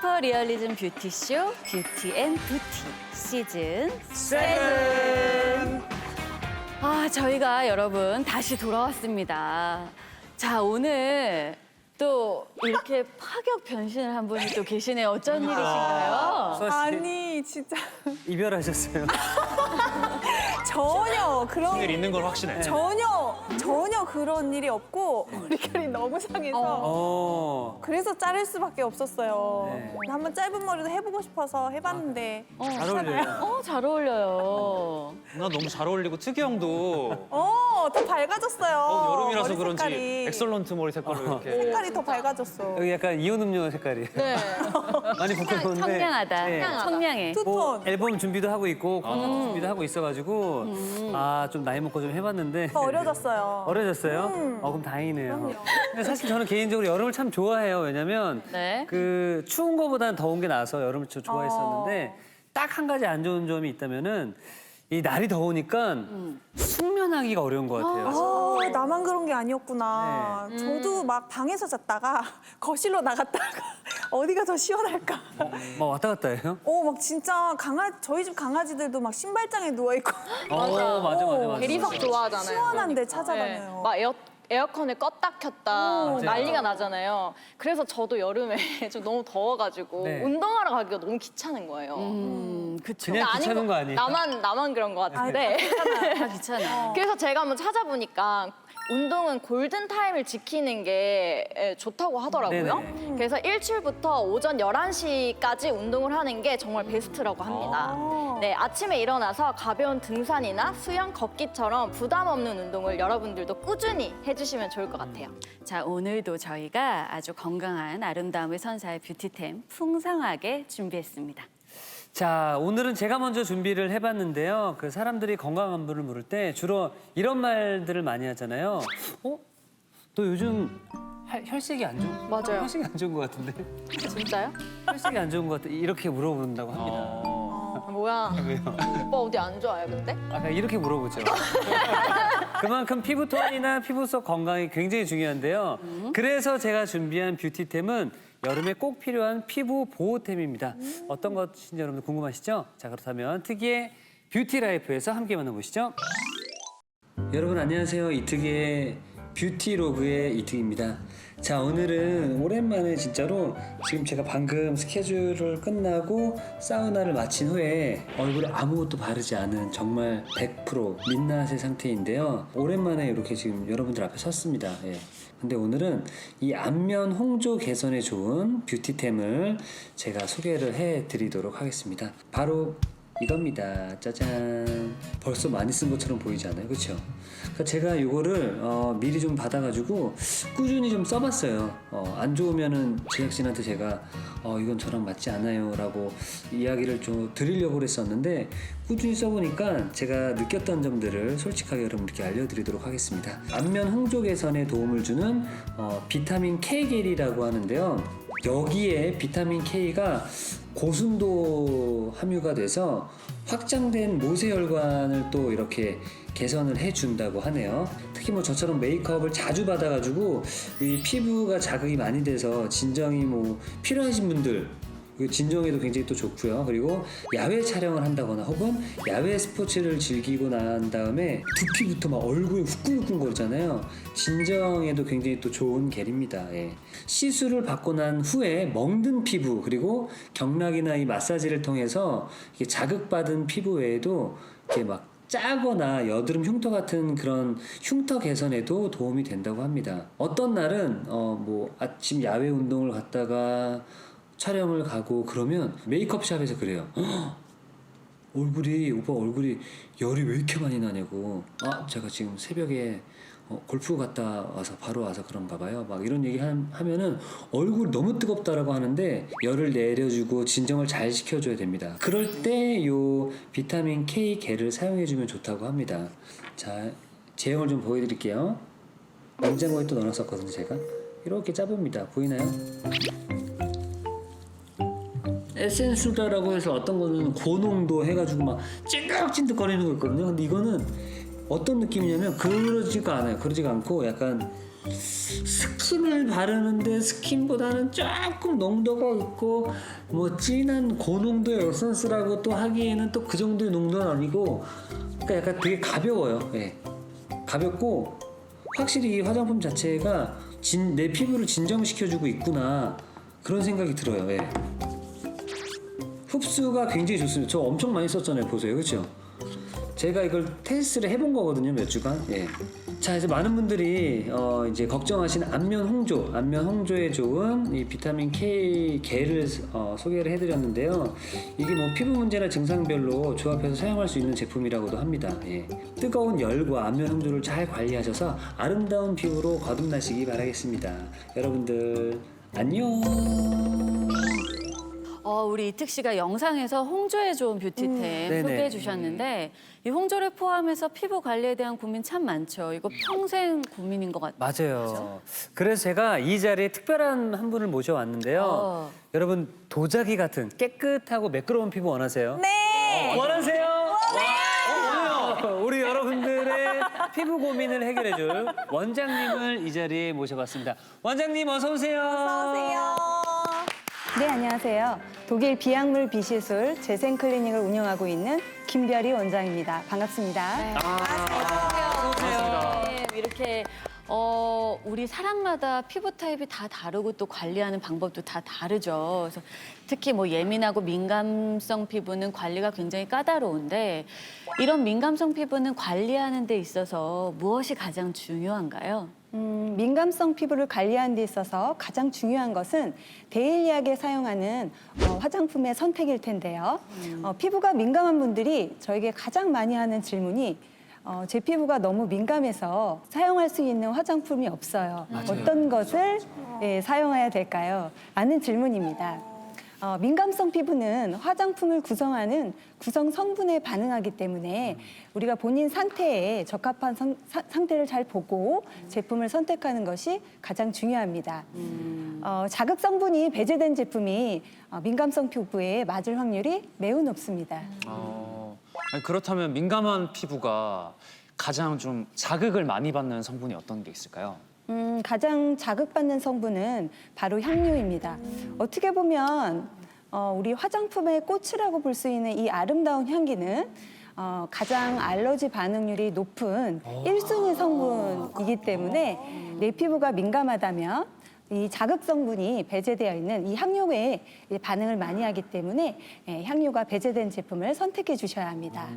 슈퍼 리얼리즘 뷰티쇼 뷰티 앤 뷰티 시즌 세븐. 아, 저희가 여러분 다시 돌아왔습니다. 자, 오늘 또 이렇게 파격 변신을 한 분이 또 계시네요. 어쩐 일이신가요? 수아 씨 아니 진짜 이별하셨어요. 그런 일 있는 걸 확신해. 전혀 전혀 그런 일이 없고 머리결이 너무 상해서 어. 그래서 자를 수밖에 없었어요. 네. 한번 짧은 머리도 해보고 싶어서 해봤는데 잘 어울려요. 어, 잘 어울려요. 나 너무 잘 어울리고 특이 형도 어, 더 밝아졌어요. 어, 여름이라서 머리 그런지 색깔이. 엑설런트 머리 색깔로 이렇게. 색깔이 더 밝아졌어. 여기 약간 이온 음료 색깔이. 네. 많이 부끄러운데. 청량하다. 네. 청량해. 투톤. 뭐 앨범 준비도 하고 있고 콘서트 준비도 하고 있어가지고 음. 아 좀 나이 먹고 좀 해봤는데 더 어려졌어요. 어려졌어요? 음. 어 그럼 다행이네요. 근데 사실 저는 개인적으로 여름을 참 좋아해요. 왜냐면 네. 그 추운 거보다는 더운 게 나아서 여름을 좀 좋아했었는데 어. 딱한 가지 안 좋은 점이 있다면은 이 날이 더우니까 음. 숙면하기가 어려운 것 같아요. 아, 나만 그런 게 아니었구나. 네. 저도 막 방에서 잤다가 거실로 나갔다가 어디가 더 시원할까. 막 왔다 갔다 해요? 어, 막 진짜 강아 저희 집 강아지들도 막 신발장에 누워 있고 어, 맞아, 맞아, 맞아. 대리석 좋아하잖아요. 시원한 데 네. 찾아다녀요. 막 에어 에어컨을 껐다 켰다 오. 난리가 나잖아요. 그래서 저도 여름에 좀 너무 더워가지고 네. 운동하러 가기가 너무 귀찮은 거예요. 음, 그쵸. 그냥 근데 아닌 귀찮은 거- 거 아니에요? 나만 나만 그런 것 같은데. 다 귀찮아. 그래서 제가 한번 찾아보니까 운동은 골든 타임을 지키는 게 예, 좋다고 하더라고요. 네네. 그래서 일출부터 오전 11시까지 운동을 하는 게 정말 베스트라고 합니다. 아. 네, 아침에 일어나서 가벼운 등산이나 수영, 걷기처럼 부담 없는 운동을 여러분들도 꾸준히 해주시면 좋을 것 같아요. 자, 오늘도 저희가 아주 건강한 아름다움을 선사할 뷰티템 풍성하게 준비했습니다. 자, 오늘은 제가 먼저 준비를 해봤는데요. 그 사람들이 건강한 분을 물을 때 주로 이런 말들을 많이 하잖아요. 어? 너 요즘 혈- 혈색이 안 좋은? 맞아요. 혈색이 안 좋은 것 같은데? 진짜요? 혈색이 안 좋은 것 같아. 이렇게 물어본다고 합니다. 어. 아, 뭐야? 오빠 어디 안 좋아요, 근데? 아까 이렇게 물어보죠. 그만큼 피부 톤이나 피부 속 건강이 굉장히 중요한데요. 그래서 제가 준비한 뷰티템은 여름에 꼭 필요한 피부 보호템입니다. 어떤 것인지 여러분들 궁금하시죠? 자 그렇다면 특이의 뷰티 라이프에서 함께 만나보시죠. 여러분 안녕하세요. 이특의 뷰티로그의 이특입니다. 자 오늘은 오랜만에 진짜로 지금 제가 방금 스케줄을 끝나고 사우나를 마친 후에 얼굴에 아무것도 바르지 않은 정말 100% 민낯의 상태인데요. 오랜만에 이렇게 지금 여러분들 앞에 섰습니다. 예. 근데 오늘은 이 안면 홍조 개선에 좋은 뷰티템을 제가 소개를 해 드리도록 하겠습니다. 바로 이겁니다. 짜잔. 벌써 많이 쓴 것처럼 보이지 않아요? 그렇죠? 그러니까 제가 이거를 어, 미리 좀 받아가지고 꾸준히 좀 써봤어요. 어, 안 좋으면은 제작진한테 제가 어, 이건 저랑 맞지 않아요라고 이야기를 좀 드리려고 그랬었는데 꾸준히 써보니까 제가 느꼈던 점들을 솔직하게 여러분들께 알려드리도록 하겠습니다. 안면 홍조 개선에 도움을 주는 어, 비타민 K 겔이라고 하는데요. 여기에 비타민 K가 고순도 함유가 돼서 확장된 모세혈관을 또 이렇게 개선을 해준다고 하네요. 특히 뭐 저처럼 메이크업을 자주 받아가지고 이 피부가 자극이 많이 돼서 진정이 뭐 필요하신 분들 그 진정에도 굉장히 또 좋고요. 그리고 야외 촬영을 한다거나 혹은 야외 스포츠를 즐기고 난 다음에 두피부터 막 얼굴이 후끈후끈 거리잖아요. 진정에도 굉장히 또 좋은 겔입니다. 예. 시술을 받고 난 후에 멍든 피부 그리고 경락이나 이 마사지를 통해서 자극받은 피부 외에도 이렇게 막 짜거나 여드름 흉터 같은 그런 흉터 개선에도 도움이 된다고 합니다. 어떤 날은 어 뭐 아침 야외 운동을 갔다가 촬영을 가고 그러면 메이크업 샵에서 그래요. "헉, 얼굴이 오빠 얼굴이 열이 왜 이렇게 많이 나냐고. 아 제가 지금 새벽에 어, 골프 갔다 와서 바로 와서 그런가 봐요. 막 이런 얘기 하- 하면은 얼굴 너무 뜨겁다라고 하는데 열을 내려주고 진정을 잘 시켜줘야 됩니다. 그럴 때 요 비타민 K 겔을 사용해주면 좋다고 합니다. 자 제형을 좀 보여드릴게요. 냉장고에 또 넣어놨었거든요 제가. 이렇게 짜봅니다. 보이나요? 에센스다라고 해서 어떤 거는 고농도 해가지고 막 찐득찐득거리는 거 있거든요. 근데 이거는 어떤 느낌이냐면 그러지가 않아요. 그러지가 않고 약간 스킨을 바르는데 스킨보다는 조금 농도가 있고 뭐 진한 고농도의 에센스라고 또 하기에는 또 그 정도의 농도는 아니고 그러니까 약간 되게 가벼워요. 예. 가볍고 확실히 이 화장품 자체가 진, 내 피부를 진정시켜주고 있구나 그런 생각이 들어요. 예. 흡수가 굉장히 좋습니다. 저 엄청 많이 썼잖아요. 보세요. 그렇죠? 제가 이걸 테스트를 해본 거거든요. 몇 주간. 예. 자, 이제 많은 분들이 어, 이제 걱정하신 안면 홍조, 안면 홍조에 좋은 이 비타민 K 개를 어, 소개를 해드렸는데요. 이게 뭐 피부 문제나 증상별로 조합해서 사용할 수 있는 제품이라고도 합니다. 예. 뜨거운 열과 안면 홍조를 잘 관리하셔서 아름다운 피부로 거듭나시기 바라겠습니다. 여러분들 안녕. 어, 우리 이특 씨가 영상에서 홍조에 좋은 뷰티템 네네. 소개해 주셨는데 이 홍조를 포함해서 피부 관리에 대한 고민 참 많죠. 이거 평생 고민인 것 같아요. 맞아요. 그래서 제가 이 자리에 특별한 한 분을 모셔왔는데요. 어. 여러분 도자기 같은 깨끗하고 매끄러운 피부 원하세요? 네. 원하세요? 원해요. 우리 여러분들의 피부 고민을 해결해줄 원장님을 이 자리에 모셔봤습니다. 원장님 어서 오세요. 안녕하세요. 네, 안녕하세요. 독일 비약물 비시술 재생 클리닉을 운영하고 있는 김별이 원장입니다. 반갑습니다. 네, 이렇게 어, 우리 사람마다 피부 타입이 다 다르고 또 관리하는 방법도 다 다르죠. 그래서 특히 뭐 예민하고 민감성 피부는 관리가 굉장히 까다로운데 이런 민감성 피부는 관리하는 데 있어서 무엇이 가장 중요한가요? 음, 민감성 피부를 관리하는 데 있어서 가장 중요한 것은 데일리하게 사용하는 어, 화장품의 선택일 텐데요. 어, 피부가 민감한 분들이 저에게 가장 많이 하는 질문이 어, 제 피부가 너무 민감해서 사용할 수 있는 화장품이 없어요. 어떤 것을 예, 사용해야 될까요? 라는 질문입니다. 어, 민감성 피부는 화장품을 구성하는 구성 성분에 반응하기 때문에 우리가 본인 상태에 적합한 성- 사- 상태를 잘 보고 제품을 선택하는 것이 가장 중요합니다. 어, 자극 성분이 배제된 제품이 어, 민감성 피부에 맞을 확률이 매우 높습니다. 어, 아니, 그렇다면 민감한 피부가 가장 좀 자극을 많이 받는 성분이 어떤 게 있을까요? 음, 가장 자극받는 성분은 바로 향료입니다. 어떻게 보면 어, 우리 화장품의 꽃이라고 볼 수 있는 이 아름다운 향기는 어, 가장 알러지 반응률이 높은 일순위 성분이기 때문에 내 피부가 민감하다면 이 자극 성분이 배제되어 있는 이 향료에 반응을 많이 하기 때문에 예, 향료가 배제된 제품을 선택해 주셔야 합니다.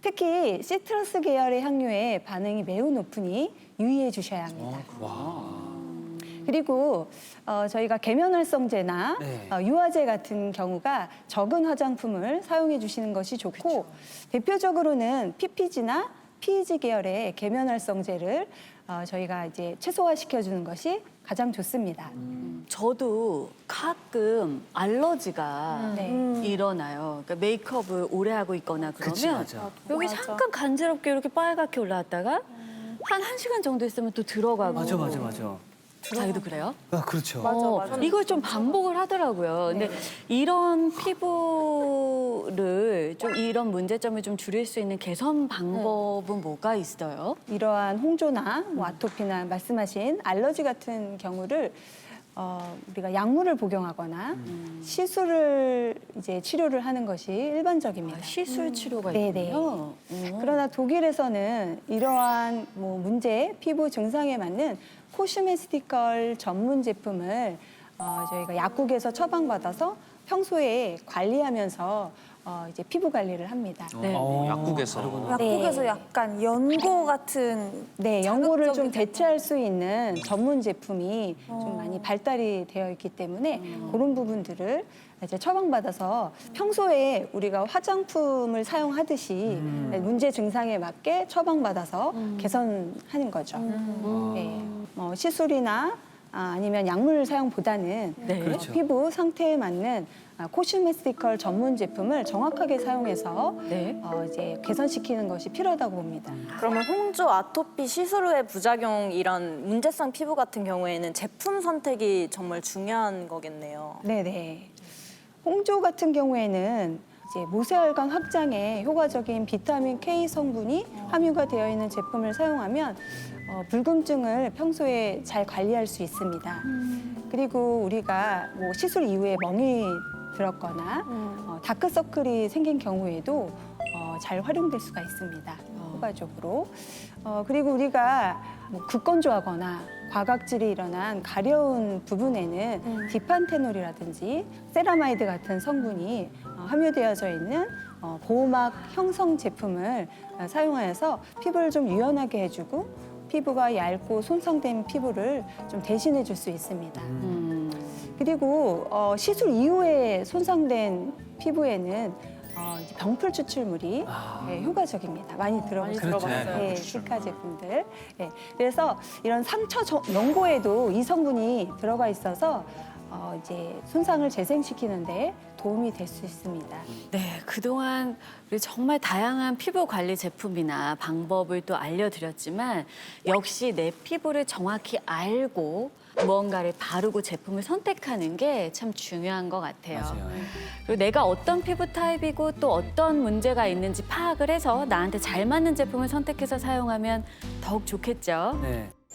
특히 시트러스 계열의 향료에 반응이 매우 높으니 유의해 주셔야 합니다. 그리고 어, 저희가 계면활성제나 네. 어, 유화제 같은 경우가 적은 화장품을 사용해 주시는 것이 좋고 대표적으로는 PPG나 PEG 계열의 계면활성제를 어, 저희가 이제 최소화 시켜 주는 것이 가장 좋습니다. 저도 가끔 알러지가 네. 일어나요. 그러니까 메이크업을 오래 하고 있거나 그러면 그치, 맞아. 여기 맞아. 잠깐 간지럽게 이렇게 빨갛게 올라왔다가 한 1시간 정도 있으면 또 들어가고. 맞아 맞아 맞아. 자기도 그래요? 아 그렇죠. 맞아, 어, 맞아. 이걸 좀 반복을 하더라고요. 근데 이런 피부 를 좀 이런 문제점을 좀 줄일 수 있는 개선 방법은 뭐가 있어요? 이러한 홍조나 뭐 아토피나 말씀하신 알러지 같은 경우를 어, 우리가 약물을 복용하거나 시술을 이제 치료를 하는 것이 일반적입니다. 아, 시술 치료가 네네. 있군요. 음. 그러나 독일에서는 이러한 뭐 문제, 피부 증상에 맞는 코스메티컬 전문 제품을 어, 저희가 약국에서 처방받아서 평소에 관리하면서 어, 이제 피부 관리를 합니다. 네. 어, 약국에서. 약국에서 네. 약간 연고 같은 네, 연고를 좀 자극적인 대체할 수 있는 전문 제품이 좀 많이 발달이 되어 있기 때문에 그런 부분들을 이제 처방받아서 평소에 우리가 화장품을 사용하듯이 문제 증상에 맞게 처방받아서 개선하는 거죠. 네. 뭐 시술이나 아, 아니면 약물 사용보다는 네. 그렇죠. 피부 상태에 맞는 아, 코스메티컬 전문 제품을 정확하게 사용해서 네. 어, 이제 개선시키는 것이 필요하다고 봅니다. 그러면 홍조, 아토피, 시술 후의 부작용 이런 문제성 피부 같은 경우에는 제품 선택이 정말 중요한 거겠네요. 네네. 홍조 같은 경우에는 이제 모세혈관 확장에 효과적인 비타민 K 성분이 함유가 되어 있는 제품을 사용하면 어, 불금증을 평소에 잘 관리할 수 있습니다. 그리고 우리가 뭐 시술 이후에 멍이 들었거나 어, 다크서클이 생긴 경우에도 어, 잘 활용될 수가 있습니다. 효과적으로. 어, 그리고 우리가 뭐 굳건조하거나 과각질이 일어난 가려운 부분에는 디판테놀이라든지 세라마이드 같은 성분이 어, 함유되어져 있는 어, 보호막 형성 제품을 어, 사용하여서 피부를 좀 유연하게 해주고 피부가 얇고 손상된 피부를 좀 대신해 줄 수 있습니다. 음. 그리고 어, 시술 이후에 손상된 피부에는 어, 이제 병풀 추출물이 예, 효과적입니다. 많이 들어보셨죠? 그렇죠. 예, 시카 제품들. 예, 그래서 이런 상처 저- 연고에도 이 성분이 들어가 있어서 어, 이제 손상을 재생시키는데 도움이 될 수 있습니다. 네, 그동안 우리 정말 다양한 피부 관리 제품이나 방법을 또 알려드렸지만 역시 내 피부를 정확히 알고 무언가를 바르고 제품을 선택하는 게 참 중요한 것 같아요. 맞아요. 그리고 내가 어떤 피부 타입이고 또 어떤 문제가 있는지 파악을 해서 나한테 잘 맞는 제품을 선택해서 사용하면 더욱 좋겠죠. 네.